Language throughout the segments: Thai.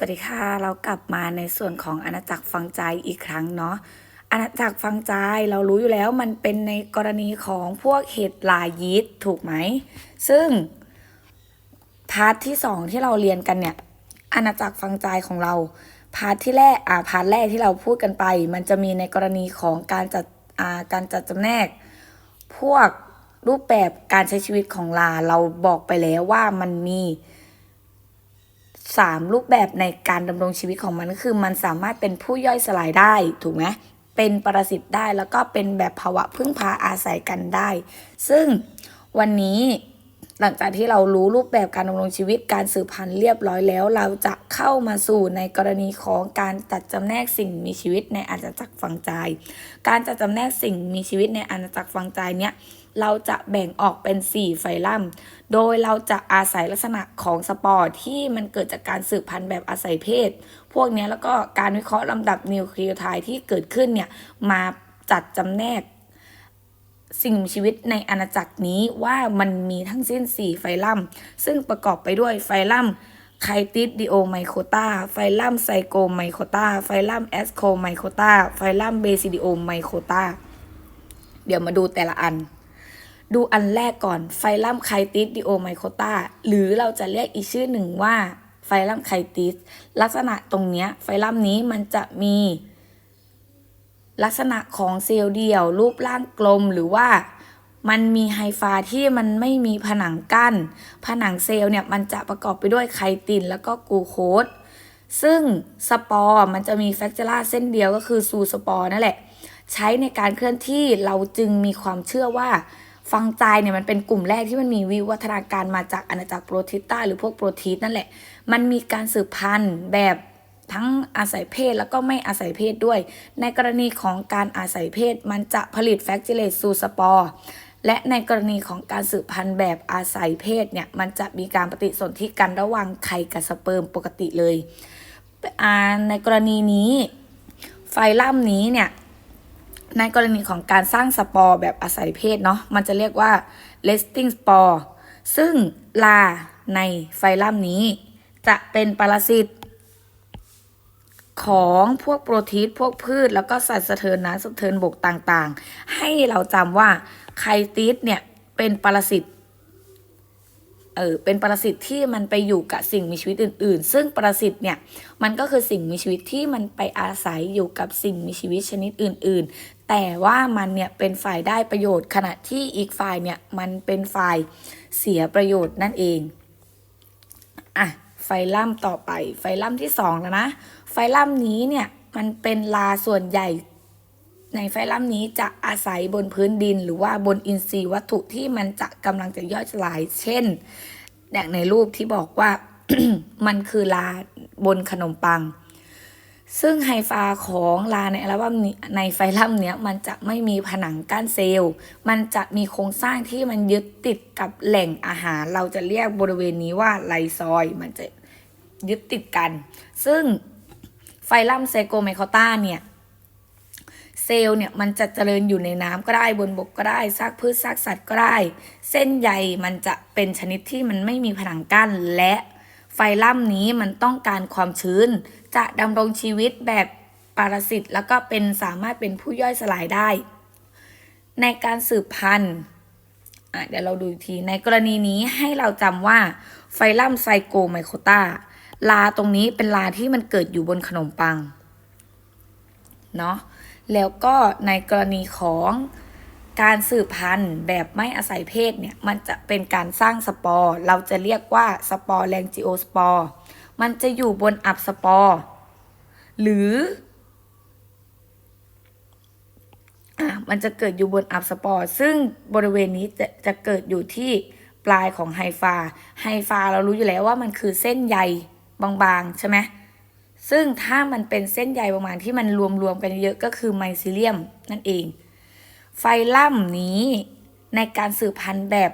สวัสดีค่ะ เรากลับมาในส่วนของอาณาจักรฟังใจอีกครั้งเนาะอาณาจักรฟังใจเรารู้อยู่แล้วมันเป็นในกรณีของพวกเห็ดลายีสต์ถูกไหม ซึ่ง พาร์ทที่สองที่เราเรียนกันเนี่ยอาณาจักรฟังใจของเรา พาร์ทที่แรกอ่าพาร์ทแรกที่เราพูดกันไป มันจะมีในกรณีของการจัดอ่าการจัดจำแนก พวกรูปแบบการใช้ชีวิตของลาเราบอกไปแล้วว่ามันมี สามรูปแบบในการดำรงชีวิตของมันก็คือ มันสามารถเป็นผู้ย่อยสลายได้ถูกไหมเป็นปรสิตได้แล้วก็เป็นแบบภาวะพึ่งพาอาศัยกันได้ ซึ่งวันนี้หลังจากที่เรารู้รูปแบบการดำรงชีวิตการสืบพันธุ์เรียบร้อยแล้ว เราจะเข้ามาสู่ในกรณีของการจัดจำแนกสิ่งมีชีวิตในอาณาจักรฝังใจ การจัดจำแนกสิ่งมีชีวิตในอาณาจักรฝังใจเนี่ย เราจะแบ่งออกเป็น 4 ไฟลัม โดยเราจะอาศัยลักษณะของสปอร์ที่มันเกิดจากการสืบพันธุ์แบบอาศัยเพศ พวกนี้แล้วก็การวิเคราะห์ลำดับนิวเคลียไทด์ที่เกิดขึ้นเนี่ยมาจัดจำแนกสิ่งมีชีวิตในอาณาจักรนี้ว่ามันมีทั้งสิ้น 4 ไฟลัม ซึ่งประกอบไปด้วยไฟลัมไคติสดิโอไมโคตาไฟลัมไซโกไมโคตาไฟลัมแอสโคไมโคตาไฟลัมเบซิดิโอไมโคตาเดี๋ยวมาดูแต่ละอัน ดูอันแรกก่อนไฟลัมไคติสดิโอไมโคตาหรือเราจะเรียกอีกชื่อหนึ่งว่าไฟลัมไคติสลักษณะตรงเนี้ยไฟลัมนี้มันจะมี ลักษณะของเซลล์เดี่ยว รูปร่างกลมหรือว่ามันมีไฮฟาที่มันไม่มีผนังกั้น ผนังเซลล์เนี่ยมันจะประกอบไปด้วยไคตินแล้วก็กูโคสซึ่งสปอร์มันจะมีแฟกเจล่าเส้นเดียวก็คือซูสปอร์นั่นแหละ ใช้ในการเคลื่อนที่เราจึงมีความเชื่อว่า ฟังใจเนี่ยมันเป็นกลุ่มแรกที่มันมีวิวัฒนาการมาจากอาณาจักรโปรทิสต้าหรือพวกโปรทีสนั่นแหละ มันมีการสืบพันธุ์แบบทั้งอาศัยเพศแล้วก็ไม่อาศัยเพศด้วย ในกรณีของการอาศัยเพศ มันจะผลิตแฟกจิเลตซูสปอร์และในกรณีของการสืบพันธุ์แบบอาศัยเพศเนี่ยมันจะมีการปฏิสนธิกันระหว่างไข่กับสเปิร์มปกติเลยอ่าในกรณีนี้ไฟลัมนี้เนี่ย ในกรณีของการสร้างสปอร์แบบอาศัยเพศเนาะมันจะเรียกว่า resting spore ซึ่งลาในไฟลัมนี้ จะเป็นปรสิตของพวกโปรตีนพวกพืช แล้วก็สัตว์สะเทินน้ำสะเทินบกต่างๆ ให้เราจำว่าไคติสเนี่ยเป็นปรสิตเออเป็นปรสิตที่มันไปอยู่กับสิ่งมีชีวิตอื่น ๆ ซึ่งปรสิตเนี่ยมันก็คือสิ่งมีชีวิตที่มันไปอาศัยอยู่กับสิ่งมีชีวิตชนิดอื่น ๆ แต่ว่ามันเนี่ยเป็นฝ่ายได้ประโยชน์ ขณะที่อีกฝ่ายเนี่ยมันเป็นฝ่ายเสียประโยชน์นั่นเองอะไฟลัมต่อไป ไฟลัมที่สองแล้วนะ ไฟลัมนี้เนี่ยมันเป็นลาส่วนใหญ่ ในไฟลัมนี้จะอาศัยบนพื้นดิน หรือว่าบนอินทรีย์วัตถุที่มันจะกำลังจะย่อยสลาย เช่นอย่างในรูปที่บอกว่ามันคือลาบนขนมปัง ซึ่งไฮฟาของลาในอัลบั้มนี้ในไฟลัมเนี้ยมันจะไม่มีผนังกั้นเซลล์ มันจะมีโครงสร้างที่มันยึดติดกับแหล่งอาหาร เราจะเรียกบริเวณนี้ว่าไลซอย มันจะยึดติดกัน ซึ่งไฟลัมไซโกไมโคตาเนี่ยเซลล์เนี่ยมันจะเจริญอยู่ในน้ำก็ได้บนบกก็ได้ซากพืชซากสัตว์ก็ได้ เส้นใยมันจะเป็นชนิดที่มันไม่มีผนังกั้นและไฟลัมนี้มันต้องการความชื้นจะดำรงชีวิตแบบปรสิตแล้วก็เป็นสามารถเป็นผู้ย่อยสลายได้ ในการสืบพันธุ์เดี๋ยวเราดูอีกที ในกรณีนี้ให้เราจำว่าไฟลัมไซโกไมโคตาลาตรงนี้เป็นลาที่มันเกิดอยู่บนขนมปังเนาะแล้วก็ในกรณีของการสืบพันธุ์แบบไม่อาศัยเพศเนี่ย มันจะเป็นการสร้างสปอร์ เราจะเรียกว่าสปอร์แรงจิโอสปอร์ มันจะอยู่บนอับสปอร์ หรืออะมันจะเกิดอยู่บนอับสปอร์ ซึ่งบริเวณนี้จะจะเกิดอยู่ที่ปลายของไฮฟา ไฮฟาเรารู้อยู่แล้วว่ามันคือเส้นใยบางๆ ใช่ไหมซึ่งถ้ามันเป็นเส้นใยประมาณที่มันรวมๆกันเยอะก็คือไมซิเลียมนั่นเอง ไฟลัมนี้ในการสืบพันธุ์แบบ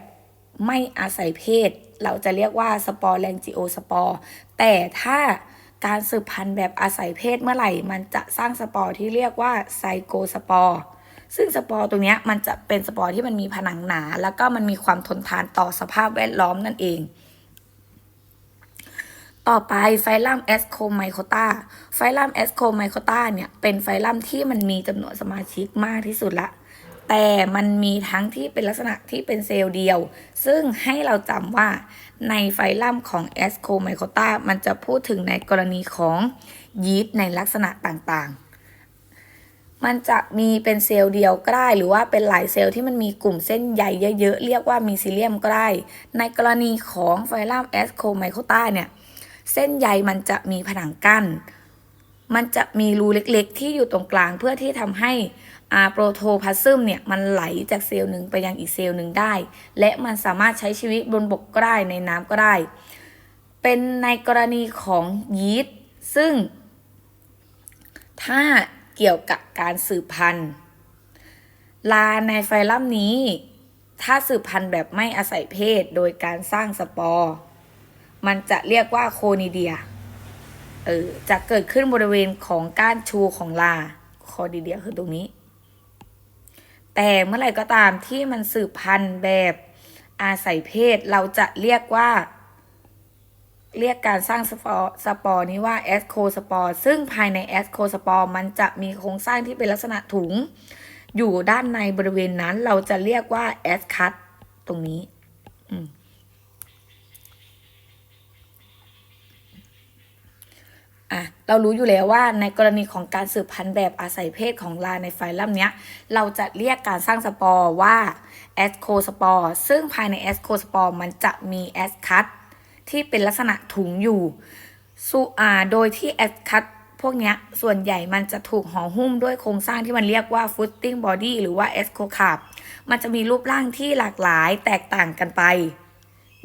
ไม่อาศัยเพศ เราจะเรียกว่าสปอร์แรงจิโอสปอร์แต่ถ้าการสืบพันธุ์แบบอาศัยเพศเมื่อไหร่ มันจะสร้างสปอร์ที่เรียกว่าไซโกสปอร์ซึ่งสปอร์ตรงนี้มันจะเป็นสปอร์ที่มันมีผนังหนา แล้วก็มันมีความทนทานต่อสภาพแวดล้อมนั่นเอง ต่อไปไฟลัมแอสโคไมโคตาไฟลัมแอสโคไมโคตาเนี่ยเป็นไฟลัมที่มันมีจำนวนสมาชิกมากที่สุดละ แต่มันมีทั้งที่เป็นลักษณะที่เป็นเซลล์เดียว ซึ่งให้เราจำว่าในไฟลัมของแอสโคไมโคตามันจะพูดถึงในกรณีของยีสต์ในลักษณะต่างๆ มันจะมีเป็นเซลล์เดียวก็ได้หรือว่าเป็นหลายเซลล์ที่มันมีกลุ่มเส้นใยเยอะๆ เรียกว่ามีซิเลียมก็ได้ ในกรณีของไฟลัมแอสโคไมโคตาเนี่ย เส้นใยมันจะมีผนังกั้น มันจะมีรูเล็กๆ ที่อยู่ตรงกลางเพื่อที่ทำให้อโปรโทพลาซึมเนี่ยมันไหลจากเซลล์หนึ่งไปยังอีกเซลล์หนึ่งได้ และมันสามารถใช้ชีวิตบนบกก็ได้ในน้ำก็ได้ เป็นในกรณีของยีสต์ซึ่ง ถ้าเกี่ยวกับการสืบพันธุ์ลาในไฟลัมนี้ ถ้าสืบพันธุ์แบบไม่อาศัยเพศโดยการสร้างสปอร์ มันจะเรียกว่าโคนิเดีย เออจะเกิดขึ้นบริเวณของก้านชูของลาคอนิเดียคือตรงนี้ แต่เมื่อไหร่ก็ตามที่มันสืบพันธุ์แบบอาศัยเพศเราจะเรียกว่า เรียกการสร้างสปอร์สปอร์นี้ว่าแอสโคสปอร์ซึ่งภายในแอสโคสปอร์มันจะมีโครงสร้างที่เป็นลักษณะถุง อยู่ด้านในบริเวณนั้น เราจะเรียกว่าแอสคัตตรงนี้ อืม อะเรารู้อยู่แล้วว่าในกรณีของการสืบพันธุ์แบบอาศัยเพศของลาในไฟลัมเนี้ย เราจะเรียกการสร้างสปอร์ว่าแอสโคสปอร์ซึ่งภายในแอสโคสปอร์มันจะมีแอสคัตที่เป็นลักษณะถุงอยู่สุอ่าโดยที่แอสคัตพวกเนี้ยส่วนใหญ่มันจะถูกห่อหุ้มด้วยโครงสร้างที่มันเรียกว่า footing body หรือว่า e s c o c a r p มันจะมีรูปร่างที่หลากหลายแตกต่างกันไป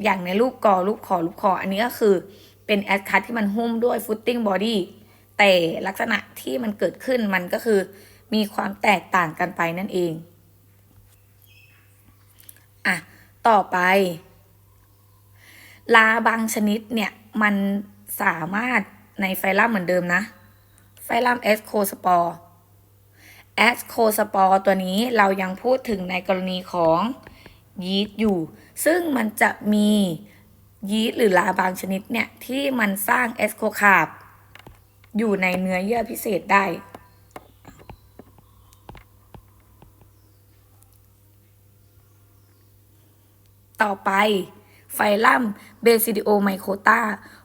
อย่างในรูปกอรูปคอรูปคออันนี้ก็คือ เป็นแอดคัทที่มันหุ้มด้วยฟุตติ้งบอดี้แต่ลักษณะที่มันเกิดขึ้นมันก็คือมีความแตกต่างกันไปนั่นเองอะต่อไป ลาบางชนิดเนี่ย มันสามารถในไฟลัมเหมือนเดิมนะ ไฟลัมเอสโคสปอร์แอสโคสปอร์ตัวนี้เรายังพูดถึงในกรณีของยีสต์อยู่ ซึ่งมันจะมี ยีสต์หรือลาบางชนิดเนี่ย ที่มันสร้างเอสโคคาร์บอยู่ในเนื้อเยื่อพิเศษได้ ต่อไปไฟลัมเบซิดิโอไมโคตา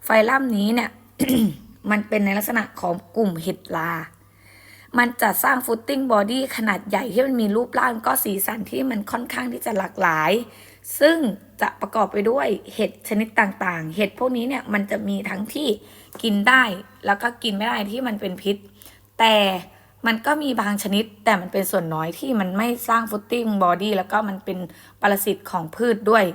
ไฟลัมนี้เนี่ย มันเป็นในลักษณะของกลุ่มเห็ดลา มันจะสร้างฟุตติ้งบอดี้ขนาดใหญ่ที่มันมีรูปร่างก็สีสันที่มันค่อนข้างที่จะหลากหลาย ซึ่งจะประกอบไปด้วยเห็ดชนิดต่างๆ เห็ดพวกนี้เนี่ยมันจะมีทั้งที่กินได้แล้วก็กินไม่ได้ที่มันเป็นพิษ แต่มันก็มีบางชนิดแต่มันเป็นส่วนน้อยที่มันไม่สร้างฟุตติ้งบอดี้แล้วก็มันเป็นปรสิตของพืชด้วย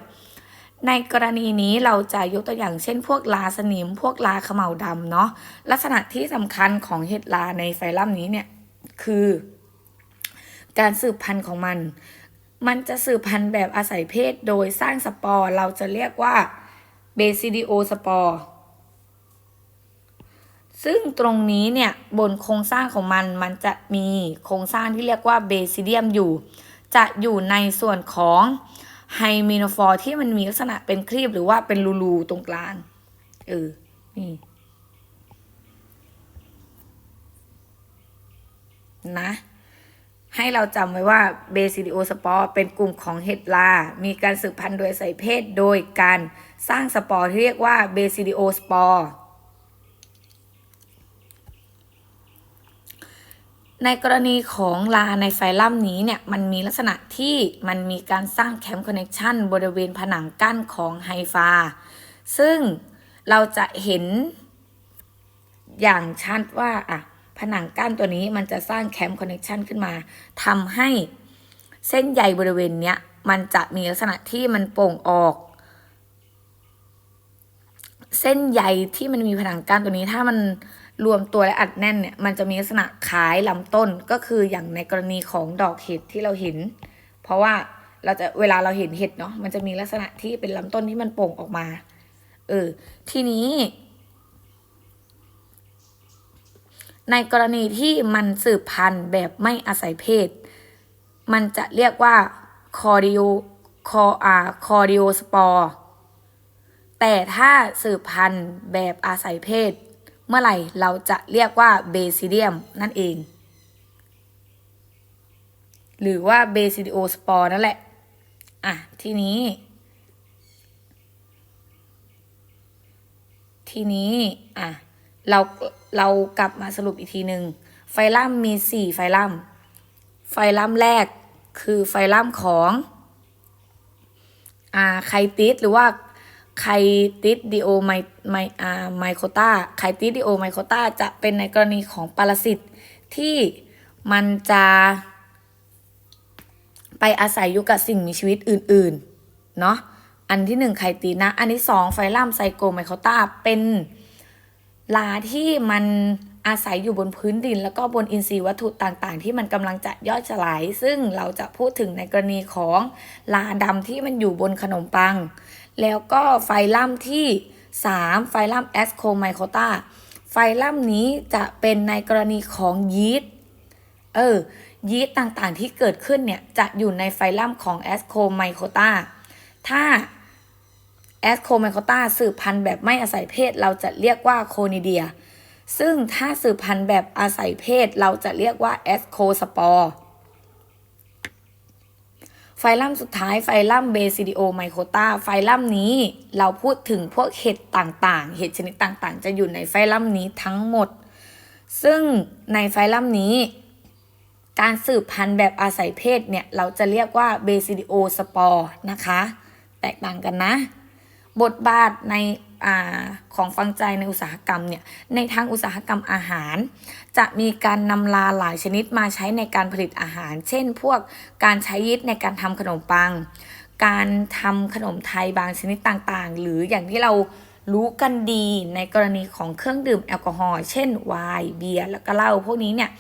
ในกรณีนี้เราจะยกตัวอย่างเช่น พวกลาสนิม พวกลาเขม่าดำเนาะลักษณะที่สำคัญของเห็ดลาในไฟลัมนี้เนี่ยคือ การสืบพันธุ์ของมัน มันจะสืบพันธุ์แบบอาศัยเพศโดยสร้างสปอร์ เราจะเรียกว่าเบซิดิโอสปอร์ ซึ่งตรงนี้เนี่ยบนโครงสร้างของมันมันจะมีโครงสร้างที่เรียกว่าเบซิเดียมอยู่ จะอยู่ในส่วนของไฮมิโนฟอร์ที่มันมีลักษณะเป็นครีบหรือว่าเป็นรูๆตรงกลาง เออ นี่นะ ให้เราจำไว้ว่าเบซิดิโอสปอร์เป็นกลุ่มของเห็ดลา มีการสืบพันธุ์โดยใส่เพศโดยการสร้างสปอร์ที่เรียกว่าเบซิดิโอสปอร์ในกรณีของลาในไฟลัมนี้เนี่ยมันมีลักษณะที่มันมีการสร้างแคมป์คอนเน c ชันบริเวณผนังกั้นของไฮฟา ซึ่งเราจะเห็นอย่างชัดว่าอะ ผนังกั้นตัวนี้มันจะสร้างแคมป์คอนเน c ชันขึ้นมาทำให้เส้นใยบริเวณเนี้ยมันจะมีลักษณะที่มันโป่งออก เส้นใยที่มันมีผนังกั้นตัวนี้ถ้ามันรวมตัวและอัดแน่นเนี่ยมันจะมีลักษณะคล้ายลำต้นก็คืออย่างในกรณีของดอกเห็ดที่เราเห็น เพราะว่าเราจะเวลาเราเห็นเห็ดเนาะมันจะมีลักษณะที่เป็นลำต้นที่มันโป่งออกมาเออทีนี้ ในกรณีที่มันสืบพันธุ์แบบไม่อาศัยเพศ มันจะเรียกว่าคอดิโอคออาคอดิโอสปอร์แต่ถ้าสืบพันธุ์แบบอาศัยเพศ เมื่อไหร่เราจะเรียกว่าเบซิเดียมนั่นเอง หรือว่าเบซิดิโอสปอร์นั่นแหละ อะ ทีนี้ ทีนี้ อะ เรา เรากลับมาสรุปอีกทีหนึ่งไฟลัมมีสี่ไฟลัม ไฟลัมแรกคือไฟลัมของอ่าไคติสหรือว่าไคติสดิโอไมไมอ่าไมโคตาไคติสดิโอไมโคตาจะเป็นในกรณีของปรสิตที่มันจะไปอาศัยอยู่กับสิ่งมีชีวิตอื่น ๆ เนาะ อันที่หนึ่งไคตีนะ อันที่สองไฟลัมไซโกไมโคตาเป็น ลาที่มันอาศัยอยู่บนพื้นดิน แล้วก็บนอินทรีย์วัตถุต่างๆ ที่มันกำลังจะย่อยสลาย ซึ่งเราจะพูดถึงในกรณีของลาดำที่มันอยู่บนขนมปัง แล้วก็ไฟลัมที่ 3 ไฟลัมแอสโคไมโคตาไฟลัมนี้จะเป็นในกรณีของยีสต์เออยีสต์ต่างๆที่เกิดขึ้นเนี่ยจะอยู่ในไฟลัมของแอสโคไมโคตาถ้า แอสโคไมโคตาสืบพันธุ์แบบไม่อาศัยเพศ เราจะเรียกว่าโคนิเดีย ซึ่งถ้าสืบพันธุ์แบบอาศัยเพศ เราจะเรียกว่าแอสโคสปอร์ไฟลัมสุดท้ายไฟลัมเบซิดิโอไมโคตาไฟลัมนี้เราพูดถึงพวกเห็ดต่างๆ เห็ดชนิดต่างๆ จะอยู่ในไฟลัมนี้ทั้งหมด ซึ่งในไฟลัมนี้ การสืบพันธุ์แบบอาศัยเพศเนี่ย เราจะเรียกว่าเบซิดิโอสปอร์นะคะ แตกต่างกันนะ บทบาทในอของฟังใจในอุตสาหกรรมเนี่ยในทางอุตสาหกรรมอาหาร จะมีการนำลาหลายชนิดมาใช้ในการผลิตอาหาร เช่น พวกการใช้ยีสต์ในการทำขนมปัง การทำขนมไทยบางชนิดต่างๆ หรืออย่างที่เรารู้กันดีในกรณีของเครื่องดื่มแอลกอฮอล์เช่นไวน์เบียร์แล้วก็เหล้าพวกนี้เนี่ย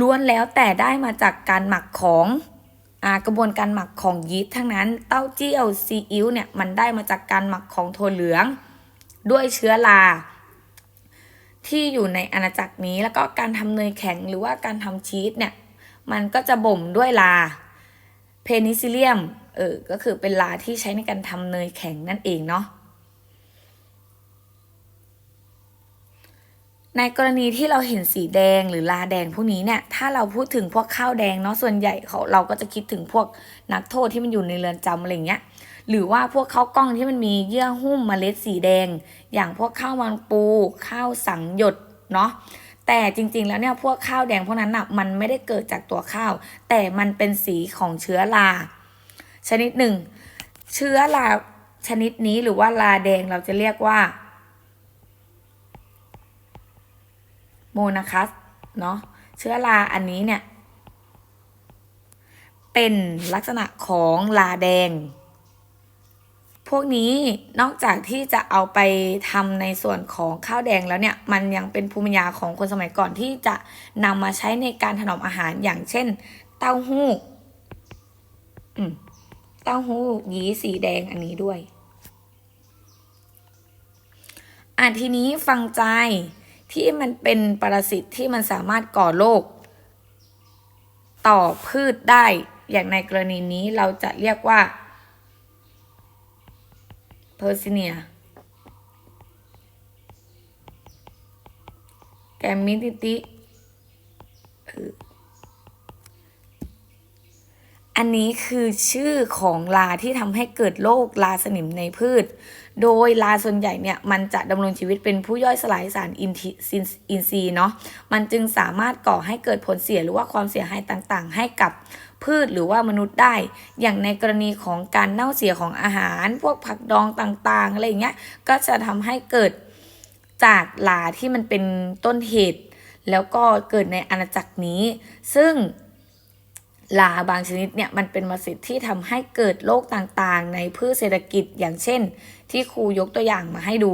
ล้วนแล้วแต่ได้มาจากการหมักของ กระบวนการหมักของยีสต์ทั้งนั้นเต้าเจี้ยวซีอิ๊วเนี่ยมันได้มาจากการหมักของถั่วเหลือง ด้วยเชื้อราที่อยู่ในอาณาจักรนี้แล้วก็การทำเนยแข็งหรือว่าการทำชีสเนี่ยมันก็จะบ่มด้วยลาเพนิซิเลียมเออก็คือเป็นลาที่ใช้ในการทำเนยแข็งนั่นเองเนาะ ในกรณีที่เราเห็นสีแดงหรือลาแดงพวกนี้เนี่ย ถ้าเราพูดถึงพวกข้าวแดงเนาะส่วนใหญ่เขาเราก็จะคิดถึงพวกนักโทษที่มันอยู่ในเรือนจำอะไรเงี้ย หรือว่าพวกข้าวกล้องที่มันมีเยื่อหุ้มเมล็ดสีแดง อย่างพวกข้าวมันปูข้าวสังหยดเนาะแต่จริงๆ แล้วเนี่ยพวกข้าวแดงพวกนั้นอะมันไม่ได้เกิดจากตัวข้าว แต่มันเป็นสีของเชื้อราชนิดหนึ่ง เชื้อราชนิดนี้หรือว่าลาแดงเราจะเรียกว่า โมนาคัสเนาะเชื้อราอันนี้เนี่ย เป็นลักษณะของลาแดง พวกนี้นอกจากที่จะเอาไปทำในส่วนของข้าวแดงแล้วเนี่ย มันยังเป็นภูมิปัญญาของคนสมัยก่อนที่จะนำมาใช้ในการถนอมอาหารอย่างเช่น เต้าหู้เต้าหู้ยีสีแดงอันนี้ด้วยอะทีนี้ฟังใจ ที่มันเป็นปรสิตที่มันสามารถก่อโรคต่อพืชได้ อย่างในกรณีนี้เราจะเรียกว่าเพอร์ซิเนียแกมมิติติอันนี้คือชื่อของลาที่ทำให้เกิดโรคลาสนิมในพืช โดยลาส่วนใหญ่เนี่ยมันจะดำรงชีวิตเป็นผู้ย่อยสลายสารอินทิซินอินทรีย์เนาะมันจึงสามารถก่อให้เกิดผลเสียหรือว่าความเสียหายต่างๆ ให้กับพืชหรือว่ามนุษย์ได้ อย่างในกรณีของการเน่าเสียของอาหาร พวกผักดองต่างๆอะไรอย่างเงี้ยก็จะทำให้เกิดจากลาที่มันเป็นต้นเหตุ แล้วก็เกิดในอาณาจักรนี้ ซึ่ง ลาบางชนิดเนี่ยมันเป็นมลสิทธิ์ที่ทำให้เกิดโรคต่างๆ ในพืชเศรษฐกิจอย่างเช่น ที่ครูยกตัวอย่างมาให้ดู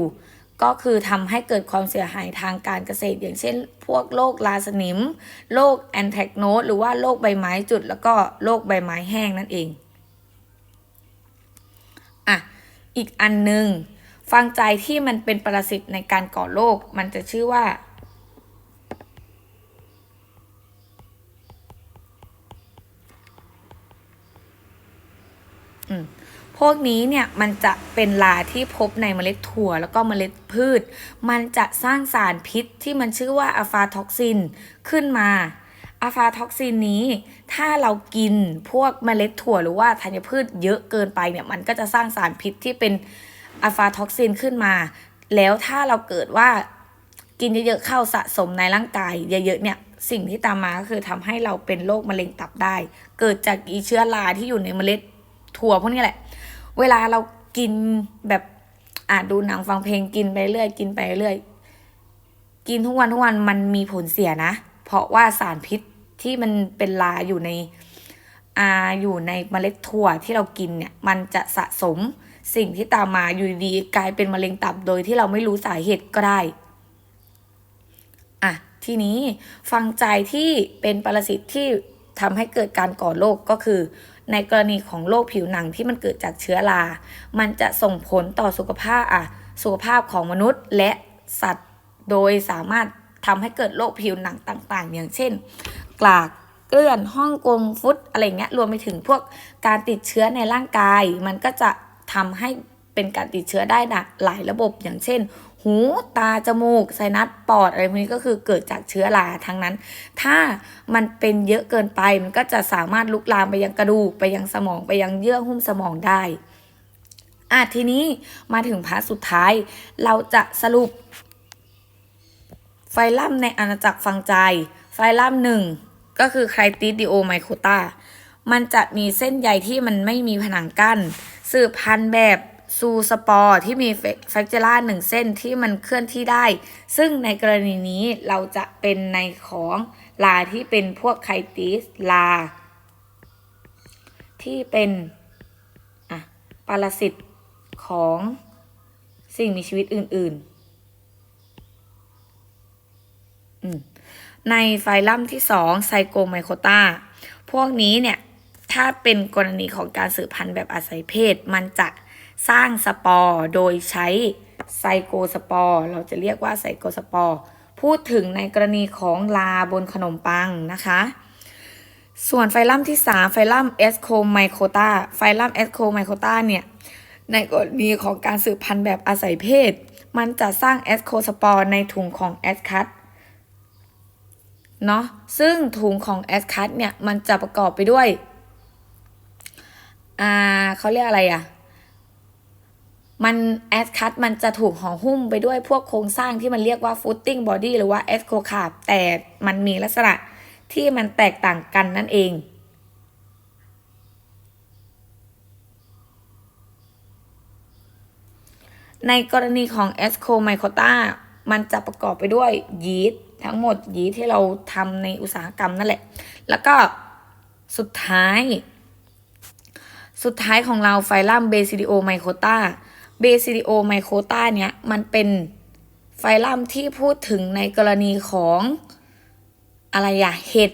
ก็คือทำให้เกิดความเสียหายทางการเกษตร อย่างเช่น พวกโรคลาสนิมโรคแอนแทกโนสหรือว่าโรคใบไม้จุด แล้วก็โรคใบไม้แห้งนั่นเองอะอีกอันหนึ่งฟังใจที่มันเป็นปรสิตในการก่อโรคมันจะชื่อว่า พวกนี้เนี่ยมันจะเป็นลาที่พบในเมล็ดถั่วแล้วก็เมล็ดพืช มันจะสร้างสารพิษที่มันชื่อว่าอะฟาท็อกซินขึ้นมาอะฟาท็อกซินนี้ ถ้าเรากินพวกเมล็ดถั่วหรือว่าธัญพืชเยอะเกินไปเนี่ยมันก็จะสร้างสารพิษที่เป็นอะฟาท็อกซินขึ้นมา แล้วถ้าเราเกิดว่ากินเยอะๆเข้าสะสมในร่างกายเยอะๆเนี่ยสิ่งที่ตามมาก็คือทำให้เราเป็นโรคมะเร็งตับได้ เกิดจากอีเชื้อราที่อยู่ในเมล็ด ถั่วพวกนี้แหละ เวลาเรากินแบบอ่าดูหนังฟังเพลงกินไปเรื่อยกินไปเรื่อยกินทุกวันทุกวันมันมีผลเสียนะ เพราะว่าสารพิษที่มันเป็นราอยู่ในอ่าอยู่ในเมล็ดถั่วที่เรากินเนี่ย มันจะสะสมสิ่งที่ตามมาอยู่ดีกลายเป็นมะเร็งตับโดยที่เราไม่รู้สาเหตุก็ได้อะทีนี้ฟังใจที่เป็นปรสิตที่ทำให้เกิดการก่อโรคก็คือ ในกรณีของโรคผิวหนังที่มันเกิดจากเชื้อรา มันจะส่งผลต่อสุขภาพอะสุขภาพของมนุษย์และสัตว์ โดยสามารถทำให้เกิดโรคผิวหนังต่างๆ อย่างเช่น กลากเกลื่อนห้องกงฟุตอะไรเงี้ยรวมไปถึงพวกการติดเชื้อในร่างกาย มันก็จะทำให้เป็นการติดเชื้อได้นะหลายระบบอย่างเช่น หูตาจมูกไซนัสปอดอะไรพวกนี้ก็คือเกิดจากเชื้อราทั้งนั้น ถ้ามันเป็นเยอะเกินไปมันก็จะสามารถลุกลามไปยังกระดูกไปยังสมองไปยังเยื่อหุ้มสมองได้อะทีนี้มาถึงพาร์ทสุดท้าย เราจะสรุป ไฟลัมในอาณาจักรฟังใจ ไฟลัมหนึ่งก็คือไครติสดิโอไมโคตามันจะมีเส้นใยที่มันไม่มีผนังกั้นสืบพันธุ์แบบ ซูสปอร์ที่มีแฟกเจล่าหนึ่งเส้นที่มันเคลื่อนที่ได้ ซึ่งในกรณีนี้เราจะเป็นในของลาที่เป็นพวกไคติสลา ที่เป็นอะปรสิตของสิ่งมีชีวิตอื่นๆอืมในไฟลัมที่สองไซโกไมโคตาพวกนี้เนี่ยถ้าเป็นกรณีของการสืบพันธุ์แบบอาศัยเพศ มันจะ สร้างสปอร์โดยใช้ไซโกสปอร์เราจะเรียกว่าไซโกสปอร์พูดถึงในกรณีของลาบนขนมปังนะคะ ส่วนไฟลัมที่ 3 ไฟลัมเอสโคไมโคตาไฟลัมเอสโคไมโคตาเนี่ย ในกรณีของการสืบพันธุ์แบบอาศัยเพศ มันจะสร้างแอสโคสปอร์ในถุงของแอสคัตเนาะซึ่งถุงของแอสคัตเนี่ย มันจะประกอบไปด้วย อ่าเขาเรียกอะไรอะ่ะ มันแอสคัตมันจะถูกห่อหุ้มไปด้วยพวกโครงสร้างที่มันเรียกว่าฟุตติ้งบอดี้หรือว่าแอสโคคาร์แต่มันมีลักษณะที่มันแตกต่างกันนั่นเองในกรณีของ e s c o m y c o t a มันจะประกอบไปด้วยยีสต์ทั้งหมดยีสต์ที่เราทำในอุตสาหกรรมนั่นแหละ แล้วก็สุดท้าย สุดท้ายของเราไฟลัมเบซิดิโอไมโคตา เบซิดิโอไมโคตาเนี้ยมันเป็นไฟลัมที่พูดถึงในกรณีของอะไรอะเห็ด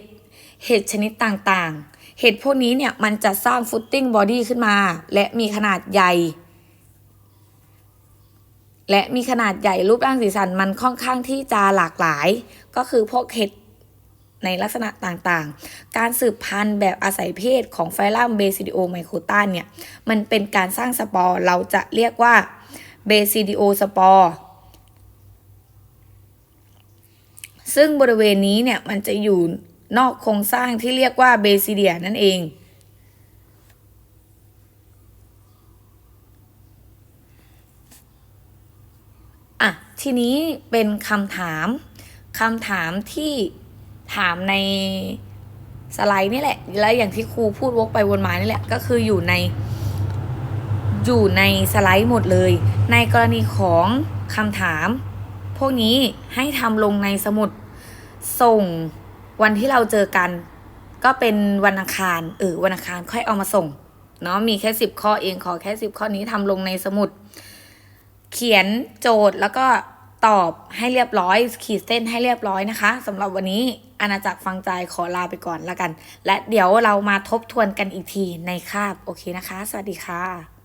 เห็ดชนิดต่างๆ เห็ดพวกนี้เนี่ยมันจะสร้างฟุตติ้งบอดี้ขึ้นมา และมีขนาดใหญ่ และมีขนาดใหญ่รูปร่างสีสันมันค่อนข้างที่จะหลากหลาย ก็คือพวกเห็ด ในลักษณะต่างๆ การสืบพันธุ์แบบอาศัยเพศของไฟลัมเบซิดิโอไมโครตาเนี่ย มันเป็นการสร้างสปอร์เราจะเรียกว่าเบซิดิโอสปอร์ซึ่งบริเวณนี้เนี่ยมันจะอยู่นอกโครงสร้างที่เรียกว่าเบซิเดียนั่นเองอะทีนี้เป็นคำถามคำถามที่ ถามในสไลด์นี่แหละ และอย่างที่ครูพูดวกไปวนมานี่แหละ ก็คืออยู่ใน อยู่ในสไลด์หมดเลย ในกรณีของคำถาม พวกนี้ให้ทำลงในสมุดส่งวันที่เราเจอกัน ก็เป็นวันอังคารเออวันอังคารค่อยเอามาส่งเนาะมีแค่สิบข้อเองขอแค่สิบข้อนี้ทำลงในสมุด เขียนโจทย์แล้วก็ ตอบให้เรียบร้อย ขีดเส้นให้เรียบร้อยนะคะสำหรับวันนี้อาณาจักรฟังใจขอลาไปก่อนละกัน และเดี๋ยวเรามาทบทวนกันอีกทีในคาบโอเคนะคะ สวัสดีค่ะ